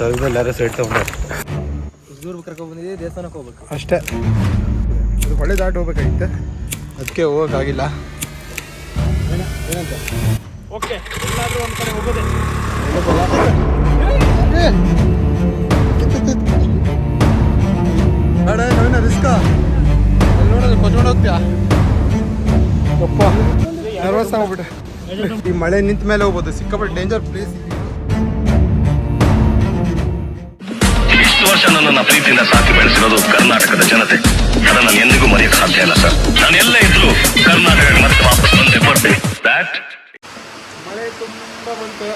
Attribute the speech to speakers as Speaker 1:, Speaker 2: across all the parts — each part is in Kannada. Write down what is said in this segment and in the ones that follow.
Speaker 1: ಸೈಡ್
Speaker 2: ದೂರ ಕರ್ಕೊಂಡ್ ಬಂದಿದ್ದೀವಿ ದೇವಸ್ಥಾನಕ್ಕೆ ಹೋಗ್ಬೇಕು.
Speaker 3: ಅಷ್ಟೇ. ಅದು ಹೊಳೆ ಹೋಗ್ಬೇಕಾಗಿತ್ತು ಹೋಗ್ಬೇಕಾಗಿತ್ತೆ. ಅದಕ್ಕೆ ಹೋಗೋಕ್ಕಾಗಿಲ್ಲ. ಏನಂತ
Speaker 2: ಓಕೆ ಎಲ್ಲಾದ್ರೂ ಒಂದ್ ಕಡೆ ಹೋಗೋದೆ.
Speaker 3: ಬೇಡ ನವೀನ ರಿಸ್ಕ ಅಲ್ಲಿ ನೋಡೋದು ಕೊಚ್ಕೊಂಡು ಹೋಗ್ತೀಯಾ? ಅಪ್ಪ ನರ್ವಸ್ ಆಗ್ಬಿಟ್ಟೆ. ಈ ಮಳೆ ನಿಂತ ಮೇಲೆ ಹೋಗ್ಬೋದು. ಸಿಕ್ಕಾಪಟ್ಟೆ ಡೇಂಜರ್ ಪ್ಲೇಸ್
Speaker 4: ವರ್ಷ ನನ್ನ ಪ್ರೀತಿಯಿಂದ ಸಾಕಿ ಬೆಳೆಸಿರೋದು ಕರ್ನಾಟಕದ ಜನತೆ. ನಾನು ಎಂದಿಗೂ ಮರೆಯಕ್ಕೆ ಸಾಧ್ಯ ಇಲ್ಲ, ಸರ್. ನಾನು ಎಲ್ಲ ಇದ್ರು ಕರ್ನಾಟಕಕ್ಕೆ ಮತ್ತೆ ವಾಪಸ್ ಬಂದೆ ಬರ್ತೇನೆ. ದಾಟ್
Speaker 3: ಮಳೆ ತುಂಬ ಬಂತು.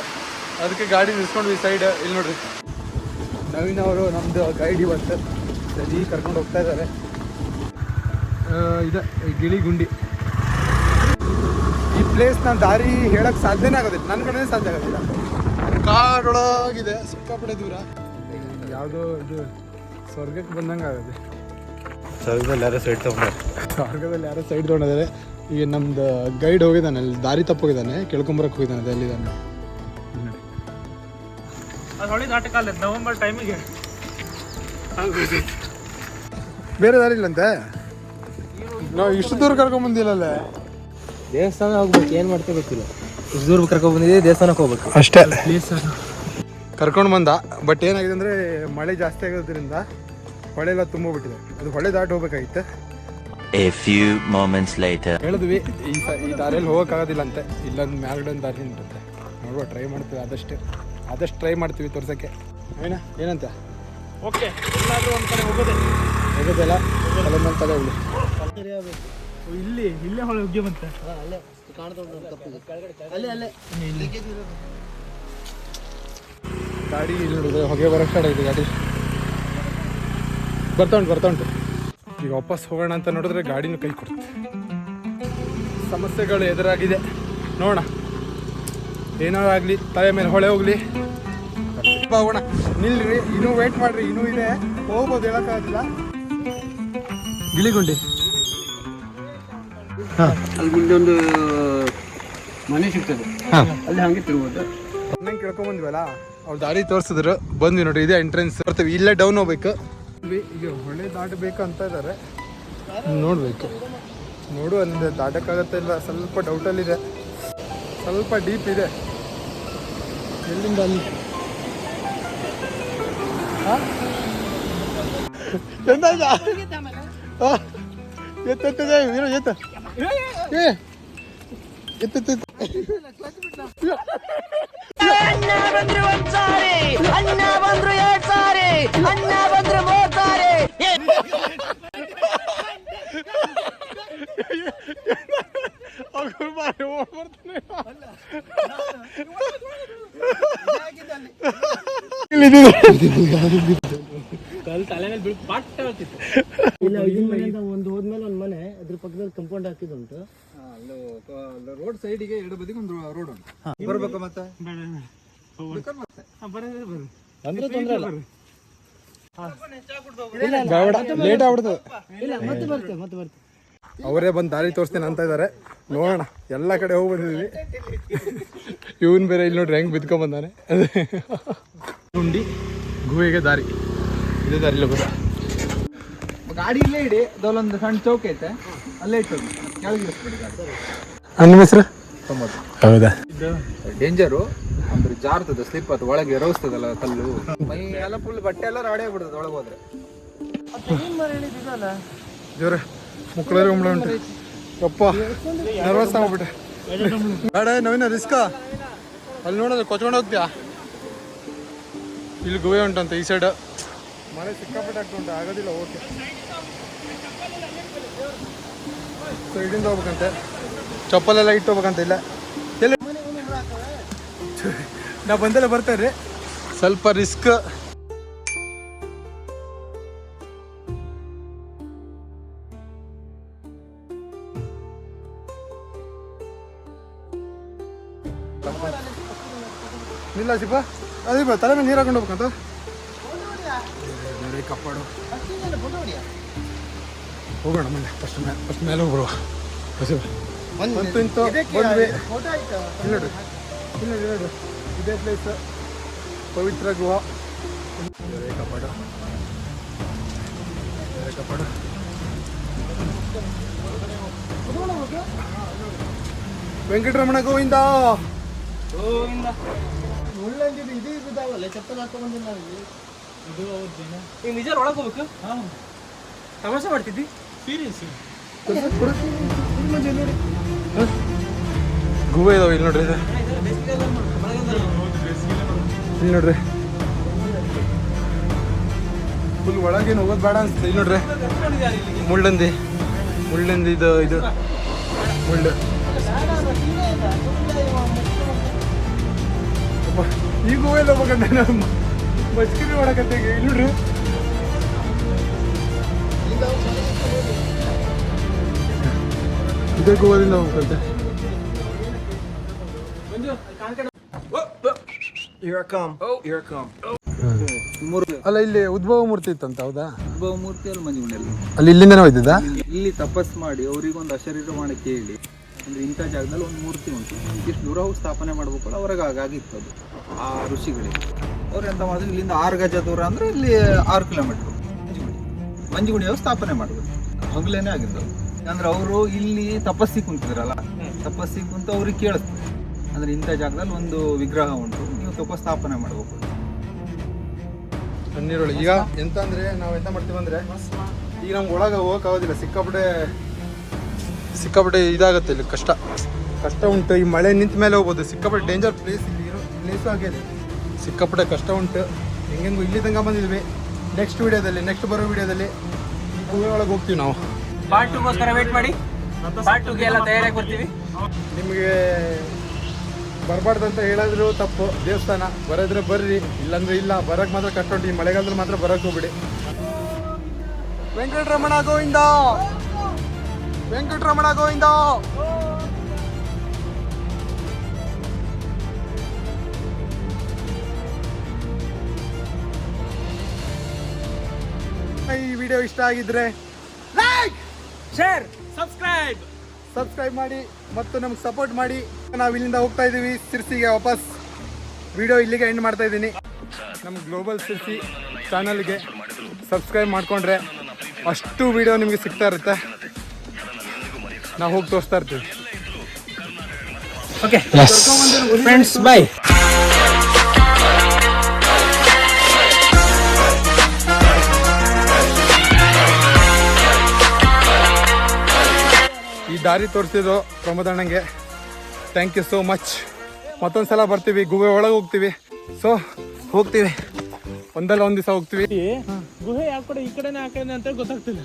Speaker 3: ಅದಕ್ಕೆ ಗಾಡಿ ನಿಲ್ಸ್ಕೊಂಡು ಈ ಸೈಡ್ ಇಲ್ಲಿ ನೋಡ್ರಿ. ನವೀನ್ ಅವರು ನಮ್ಮದು ಗೈಡ್ ಇವತ್ತು. ಸರಿ, ಕರ್ಕೊಂಡು ಹೋಗ್ತಾ ಇದ್ದಾರೆ. ಇದೆ ಗಿಳಿ ಗುಂಡಿ. ಈ ಪ್ಲೇಸ್ ನಾನು ದಾರಿ ಹೇಳಕ್ ಸಾಧ್ಯನೇ ಆಗೋದಿಲ್ಲ. ನನ್ನ ಕಡೆನೇ ಸಾಧ್ಯ ಆಗೋದಿಲ್ಲ. ಕಾಡೊಳಗಿದೆ ಸಿಕ್ಕಾಪಡೆ ದೂರ. ಯಾವುದೋ ಇದು ಸ್ವರ್ಗಕ್ಕೆ ಬಂದಂಗೆ ಆಗುತ್ತೆ.
Speaker 1: ಸ್ವರ್ಗದಲ್ಲಿ ಯಾರೋ ಸೈಡ್ ತೊಗೊಂಡಾರೆ.
Speaker 3: ಸ್ವರ್ಗದಲ್ಲಿ ಯಾರೋ ಸೈಡ್ ತೊಗೊಂಡಿದ್ದಾರೆ. ಈಗ ನಮ್ದು ಗೈಡ್ ಹೋಗಿದ್ದಾನೆ ಅಲ್ಲಿ ದಾರಿ ತಪ್ಪೋಗಿದ್ದಾನೆ ಕೆಳ್ಕೊಂಬರಕ್ಕೆ ಹೋಗಿದ್ದಾನೆ ಅದು
Speaker 2: ಹೊಳಿ ನಾಟಕ ನವೆಂಬರ್ ಟೈಮಿಗೆ
Speaker 3: ಬೇರೆ ದಾರಿ ಇಲ್ಲಂತೆ? ನಾವು ಇಷ್ಟು ದೂರ ಕರ್ಕೊಂಡ್ ಬಂದಿಲ್ಲಲ್ಲ?
Speaker 2: ದೇವಸ್ಥಾನ ಹೋಗ್ಬೇಕು ಏನು ಮಾಡ್ತೇವೆ ಗೊತ್ತಿಲ್ಲ. ಇಷ್ಟು ದೂರ ಕರ್ಕೊಂಬಂದಿದ್ದೀವಿ ದೇವಸ್ಥಾನಕ್ಕೆ ಹೋಗ್ಬೇಕು.
Speaker 3: ಅಷ್ಟೇ.
Speaker 2: ಪ್ಲೀಸ್
Speaker 3: ಕರ್ಕೊಂಡು ಬಂದ. ಬಟ್ ಏನಾಗಿದೆ ಅಂದರೆ ಮಳೆ ಜಾಸ್ತಿ ಆಗೋದ್ರಿಂದ ಹೊಳೆ ಎಲ್ಲ ತುಂಬೋಗ್ಬಿಟ್ಟಿದೆ ಅದು ಹೊಳೆ ದಾಟಿ ಹೋಗ್ಬೇಕಾಗಿತ್ತು.
Speaker 5: A few moments later.
Speaker 3: ಹೇಳಿದ್ವಿ ಈ ಸ ಈ ದಾರಿಯಲ್ಲಿ ಹೋಗೋಕ್ಕಾಗೋದಿಲ್ಲ ಅಂತೆ ಇಲ್ಲೊಂದು ಮ್ಯಾಲ್ಗಡೆ ಒಂದು ದಾರಿ ಇರುತ್ತೆ ನೋಡುವ ಟ್ರೈ ಮಾಡ್ತೀವಿ ಆದಷ್ಟು. ಆದಷ್ಟು ಟ್ರೈ ಮಾಡ್ತೀವಿ ತೋರ್ಸೋಕ್ಕೆ. ಏನ ಏನಂತ?
Speaker 2: ಓಕೆ ಎಲ್ಲಾದರೂ ಒಂದು ಕಡೆ ಹೋಗೋದೆ.
Speaker 3: ಹೋಗೋದಲ್ಲ? ತಲೆ ಮೇಲೆ ತಲೆ
Speaker 2: ಇಲ್ಲಿ ಇಲ್ಲೇ ಹೊಳೆ ಹೋಗಿ ಬಂತೆ
Speaker 3: ಗಾಡಿ ನೋಡಿದ್ರೆ ಹೊಗೆ ಬರೋ ಸ್ಟಾರ್ಟ್ ಆಗಿದೆ ಗಾಡಿ. ಬರ್ತಾ ಉಂಟು ಬರ್ತಾ ಉಂಟು. ಈಗ ವಾಪಸ್ ಹೋಗೋಣ ಅಂತ ನೋಡಿದ್ರೆ ಗಾಡಿನೂ ಕೈ ಕೊಡುತ್ತೆ. ಸಮಸ್ಯೆಗಳು ಎದುರಾಗಿದೆ. ನೋಡೋಣ. ಏನೋ ಆಗಲಿ ತಲೆ ಮೇಲೆ ಹೊಳೆ ಹೋಗಲಿ. ಹೋಗೋಣ. ನಿಲ್ರಿ ಇನ್ನೂ ವೇಟ್ ಮಾಡ್ರಿ ಇನ್ನೂ ಇದೆ. ಹೋಗ್ಬೋದು ಹೇಳೋಕ್ಕಾಗಿಲ್ಲ. ಗಿಳಿಗುಂಡಿ.
Speaker 6: ಅಲ್ಲಿ ಮುಂದೆ ಒಂದು ಮನೆ ಸಿಗ್ತದೆ.
Speaker 3: ಹಾಂ.
Speaker 6: ಅಲ್ಲಿ ಹಂಗೆ ತಿರುಗೋದು.
Speaker 3: ಕೇಳ್ಕೊಂಡ್ಬಂದ್ವಲ್ಲ ಕೇಳ್ಕೊಂಡ್ ಬಂದ್ವಲ್ಲ? ಅವ್ರು ದಾರಿ ತೋರಿಸಿದ್ರು. ಬಂದ್ವಿ ನೋಡಿ ಇದೇ ಎಂಟ್ರೆನ್ಸ್ ಬರ್ತೀವಿ, ಇಲ್ಲೇ ಡೌನ್ ಹೋಗ್ಬೇಕು. ಈಗ ಹೊಳೆ ದಾಟಬೇಕು ಅಂತ ಇದ್ದಾರೆ ನೋಡ್ಬೇಕು. ನೋಡು, ಅಲ್ಲಿಂದ ದಾಟಕ್ಕಾಗತ್ತೆ ಇಲ್ಲ ಸ್ವಲ್ಪ ಡೌಟಲ್ಲಿದೆ ಸ್ವಲ್ಪ ಡೀಪ್ ಇದೆ. ಎಲ್ಲಿಂದ ಅಲ್ಲಿ? ಎತ್ತ ಎತ್ತ. ಜೈ,
Speaker 7: ಬಂದ್ರೆ ಒಂದ್ ಸಾರಿ ಅಣ್ಣ ಬಂದ್ರು ಎರಡ್ ಸಾರಿ ಅನ್ನ ಬಂದ್ರು ಮೂರ್ ಸಾರಿ.
Speaker 3: ಅವ್ರು ಬಾರಿ
Speaker 6: ಇಲ್ಲ ಮನೆಯಿಂದ ಒಂದು ಹೋದ್ಮೇಲೆ ಒಂದು ಮನೆ ಅದ್ರ ಪಕ್ಕದಲ್ಲಿ ಕಂಪೌಂಡ್ ಹಾಕಿದುಂಟು
Speaker 3: ರೋಡ್ ಸೈಡಿಗೆ ಎರಡು ಬದಿಗೆ ಒಂದು ರೋಡ್ ಉಂಟು. ಬರ್ಬೇಕು ಮತ್ತೆ?
Speaker 2: ಅಂದ್ರೆ ತೊಂದ್ರೆ ಇಲ್ಲ.
Speaker 3: ಲೇಟ್ ಆಗ್ಬಿಡ್ತದೆ.
Speaker 6: ಇಲ್ಲ ಮತ್ತೆ ಬರ್ತೇವೆ ಮತ್ತೆ ಬರ್ತೇವೆ
Speaker 3: ಅವರೇ ಬಂದು ದಾರಿ ತೋರಿಸ್ತೇನೆ ಅಂತ ಇದ್ದಾರೆ ನೋಡೋಣ ಎಲ್ಲ ಕಡೆ ಹೋಗಿ ಬಂದಿದ್ವಿ. ಇವನ್ ಬೇರೆ ಇಲ್ಲಿ ನೋಡ್ರಿ ಹೆಂಗ್ ಬಿದ್ಕೊಂಡ್ ಬಂದಾನೆ. ಉಂಡಿ ಗುಹೆಗೆ ದಾರಿ. ಇದೇ ದಾರಿ ಇಲ್ಲ
Speaker 6: ಗಾಡಿ ಇಲ್ಲೇ ಇಡಿ ಅದೊಂದು ಸಣ್ಣ ಚೌಕ ಐತೆ. ಅಲ್ಲೇ ಇಟ್ಟು ಕೆಳಗೆ
Speaker 3: ನಿಮ್ಮ ಹೆಸರು? ಹೌದಾ?
Speaker 6: ಡೇಂಜರು ಅಂದ್ರೆ ಜಾರ್ತದೆ ಸ್ಲಿಪ್ ಅದು ಒಳಗೆ ರೋಸ್ತದಲ್ಲ ಕಲ್ಲು. ಮೈ ಎಲ್ಲ ಫುಲ್ ಬಟ್ಟೆ ಎಲ್ಲ ರಾಡಿ ಆಗ್ಬಿಡ್ತದೆ ಒಳಗೆ ಹೋದ್ರೆ.
Speaker 3: ಜೋರ ಮುಕ್ಕಳರಿ ಉಂಬಳ ಉಂಟು. ಅಪ್ಪ ನರ್ವಸ್ ಆಗ್ಬಿಟ್ಟೆ. ಬೇಡ ನವೀನ ರಿಸ್ಕ ಅಲ್ಲಿ ನೋಡೋದು ಕೊಚ್ಕೊಂಡು ಹೋಗ್ತೀಯಾ? ಇಲ್ಲಿ ಗುಹೆ ಉಂಟಂತ ಈ ಸೈಡ್ ಮಳೆ ಸಿಕ್ಕಾಪಟ್ಟೆ ಆಗ್ತಾ ಉಂಟು ಆಗೋದಿಲ್ಲ ಓಕೆ. ಸೈಡಿಂದ ಹೋಗ್ಬೇಕಂತೆ. ಚಪ್ಪಲೆಲ್ಲ ಇಟ್ಟು ಹೋಗ್ಬೇಕಂತ ಇಲ್ಲ. ನಾ ಬಂದೆಲ್ಲ ಬರ್ತಾರೆ ಸ್ವಲ್ಪ ರಿಸ್ಕ್ ಇಲ್ಲ ಸಿಪ್ಪ ಅದೇ ಬಾ ತಲೆ ಮೇಲೆ ನೀರು ಹಾಕೊಂಡು ಹೋಗ್ಬೇಕಂತ. ಬೇರೆ ಕಪ್ಪಾಡು. ಹೋಗೋಣ ಮುಂದೆ ಫಸ್ಟ್ ಮೇಲೆ ಫಸ್ಟ್ ಮೇಲೆ ಹೋಗ್ಬಿಡುವ. ಹಸಿ ಬಂತು ಇಂತು ಬಂದ್ವಿ. ಇಲ್ಲ ಇಲ್ಲಿ ಇದೇ ಪ್ಲೇಸ್ ಪವಿತ್ರ ಗುಹ. ಬೇರೆ ಕಪಾಟ ಬೇರೆ ಕಪಾಟ ವೆಂಕಟರಮಣ ಗೋವಿಂದ ಮುಳ್ಳಂಗಿದು ಇದು ಇದ್ದಾವಲ್ಲ ಚಪ್ಪಲ್ ಹಾಕೊಂಡ್ಬಂದಿಲ್ಲ
Speaker 2: ಈಗ ನಿಜ ಒಳಗೆ ಹೋಗ್ಬೇಕು ತಮಾಷೆ ಮಾಡ್ತಿದ್ದಿ? ಸೀರಿಯಸ್
Speaker 3: ಗುಹೆ ಇದಾವೆ ಇಲ್ಲಿ ನೋಡ್ರಿ ಇದು. ಇಲ್ಲಿ ನೋಡ್ರಿ. ಫುಲ್ ಒಳಗೇನು ಹೋಗೋದು ಬೇಡ ಅನ್ಸುತ್ತೆ. ಇಲ್ಲಿ ನೋಡ್ರಿ. ಮುಳ್ಳಂದಿ. ಮುಳ್ಳಂದಿ ಇದು ಇದು. ಮುಳ್ಳು. ಅಪ್ಪ, ಈ ಗೋವೆಲ್ಲ ಹೋಗ್ಬೇಕಂತ ನಾನು ಮಸ್ಕಿರಿ ಮಾಡಕತ್ತೆ ಇಲ್ಲಿ ನೋಡ್ರಿ. ಇದೇ ಗೋವಾದಿಂದ ಹೋಗ್ಬೇಕಂತೆ. ಅಲ್ಲ ಇಲ್ಲಿ ಉದ್ಭವ ಮೂರ್ತಿ ಇತ್ತಂತ ಹೌದಾ?
Speaker 6: ಉದ್ಭವ ಮೂರ್ತಿ ಅಲ್ಲಿ ಮಂಜುಗುಂಡೆಲ್ಲ
Speaker 3: ಅಲ್ಲಿ ಇಲ್ಲಿಂದನೇ ಹೋಯ್ತಿದ್ದ
Speaker 6: ಇಲ್ಲಿ ತಪಸ್ ಮಾಡಿ ಅವರಿಗೊಂದು ಅಶರೀರ ಮಾಡಿ ಕೇಳಿ ಅಂದ್ರೆ ಇಂಥ ಜಾಗದಲ್ಲಿ ಒಂದು ಮೂರ್ತಿ ಉಂಟು. ಇಷ್ಟು ದೂರ ಹೋಗಿ ಸ್ಥಾಪನೆ ಮಾಡ್ಬೇಕು ಅವ್ರಿಗೆ ಹಾಗಾಗಿತ್ತು ಅದು ಆ ಋಷಿಗಳಿಗೆ. ಅವ್ರು ಎಂತ ಮಾಡಿದ್ರು ಇಲ್ಲಿಂದ ಆರು ಗಜ ದೂರ ಅಂದ್ರೆ ಇಲ್ಲಿ ಆರು ಕಿಲೋಮೀಟರ್ ಮಂಜುಗುಡಿ ಮಂಜುಗುಡಿ ಅವ್ರು ಸ್ಥಾಪನೆ ಮಾಡಬೇಕು ಹಗಲೇನೆ ಆಗಿದ್ದು. ಅಂದ್ರೆ ಅವರು ಇಲ್ಲಿ ತಪಸ್ಸಿ ಕುಂತಿದ್ರಲ್ಲ ತಪಸ್ಸಿಗೆ ಕುಂತು ಅವ್ರಿಗೆ ಕೇಳಿಸ್ತಾರೆ. ಅಂದ್ರೆ ಇಂಥ ಜಾಗದಲ್ಲಿ ಒಂದು ವಿಗ್ರಹ ಉಂಟು. ನೀವು ಉಪಸ್ಥಾಪನೆ ಸ್ಥಾಪನೆ ಮಾಡ್ಬೇಕು.
Speaker 3: ನೀರೊಳಗೆ ಈಗ ಎಂತ ಅಂದ್ರೆ ನಾವು ಎಂತ ಮಾಡ್ತೀವಿ ಅಂದ್ರೆ ಈಗ ನಮ್ಗೆ ಒಳಗೆ ಹೋಗಕ್ ಆಗೋದಿಲ್ಲ. ಸಿಕ್ಕಾಪಟ್ಟೆ ಸಿಕ್ಕಾಪಟ್ಟೆ ಇದಾಗುತ್ತೆ ಇಲ್ಲಿ ಕಷ್ಟ. ಕಷ್ಟ ಉಂಟು. ಈ ಮಳೆ ನಿಂತ ಮೇಲೆ ಹೋಗ್ಬೋದು. ಸಿಕ್ಕಾಪಟ್ಟೆ ಡೇಂಜರ್ ಪ್ಲೇಸ್ ಇಲ್ಲಿ ಇರೋ ಪ್ಲೇಸು ಆಗಿದೆ ಸಿಕ್ಕಾಪಟ್ಟೆ ಕಷ್ಟ ಉಂಟು. ಹೆಂಗೆಂಗು ಇಲ್ಲಿ ತನಕ ಬಂದಿದ್ವಿ. ನೆಕ್ಸ್ಟ್ ವಿಡಿಯೋದಲ್ಲಿ ನೆಕ್ಸ್ಟ್ ಬರೋ ವಿಡಿಯೋದಲ್ಲಿ ಗುಹೆ ಒಳಗೆ ಹೋಗ್ತೀವಿ ನಾವು.
Speaker 2: ಪಾರ್ಟ್ ಟೂಗೋಸ್ಕರ ವೇಟ್ ಮಾಡಿ. ಪಾರ್ಟ್ ಟೂಗೆ ಎಲ್ಲ ತಯಾರಾಗಿ ಬರ್ತೀವಿ.
Speaker 3: ನಿಮಗೆ ಬರಬಾರ್ದಂತ ಹೇಳಿದ್ರು ತಪ್ಪು. ದೇವಸ್ಥಾನ ಬರೋದ್ರೆ ಬರ್ರಿ. ಇಲ್ಲಾಂದ್ರೆ ಇಲ್ಲ. ಬರಕ್ ಮಾತ್ರ ಕಷ್ಟ ಉಂಟು ಈ ಮಳೆಗಾಲದಲ್ಲಿ ಮಾತ್ರ ಬರಕ್ ಹೋಗ್ಬಿಡಿ. ವೆಂಕಟರಮಣ ಗೋವಿಂದ! ವೆಂಕಟರಮಣ ಗೋವಿಂದ! ಈ ವಿಡಿಯೋ ಇಷ್ಟ ಆಗಿದ್ರೆ ಲೈಕ್
Speaker 2: ಶೇರ್ ಸಬ್ಸ್ಕ್ರೈಬ್
Speaker 3: ಸಬ್ಸ್ಕ್ರೈಬ್ ಮಾಡಿ ಮತ್ತು ನಮ್ಗೆ ಸಪೋರ್ಟ್ ಮಾಡಿ. ನಾವು ಇಲ್ಲಿಂದ ಹೋಗ್ತಾ ಇದ್ದೀವಿ ಸಿರ್ಸಿಗೆ ವಾಪಸ್. ವಿಡಿಯೋ ಇಲ್ಲಿಗೆ ಎಂಡ್ ಮಾಡ್ತಾ ಇದ್ದೀನಿ ನಮ್ಮ ಗ್ಲೋಬಲ್ ಸಿರ್ಸಿ ಚಾನಲ್ಗೆ ಸಬ್ಸ್ಕ್ರೈಬ್ ಮಾಡಿಕೊಂಡ್ರೆ ಅಷ್ಟು ವಿಡಿಯೋ ನಿಮಗೆ ಸಿಗ್ತಾ ಇರುತ್ತೆ. ನಾವು ಹೋಗಿ ತೋರಿಸ್ತಾ ಇರ್ತೀವಿ.
Speaker 2: ಓಕೆ ಫ್ರೆಂಡ್ಸ್ ಬೈ
Speaker 3: ದಾರಿ ತೋರಿಸಿದ್ದು ಪ್ರಮೋದಣ್ಣಂಗೆ ಥ್ಯಾಂಕ್ ಯು ಸೋ ಮಚ್ ಮತ್ತೊಂದು ಸಲ ಬರ್ತೀವಿ, ಗುಹೆ ಒಳಗೆ ಹೋಗ್ತೀವಿ. ಸೊ ಹೋಗ್ತೀವಿ. ಒಂದಲ್ಲ ಒಂದು ದಿವಸ ಹೋಗ್ತೀವಿ.
Speaker 2: ಗುಹೆ ಯಾವ ಕಡೆ ಈ ಕಡೆನೇ, ಆ ಅಂತ ಗೊತ್ತಾಗ್ತಿಲ್ಲ.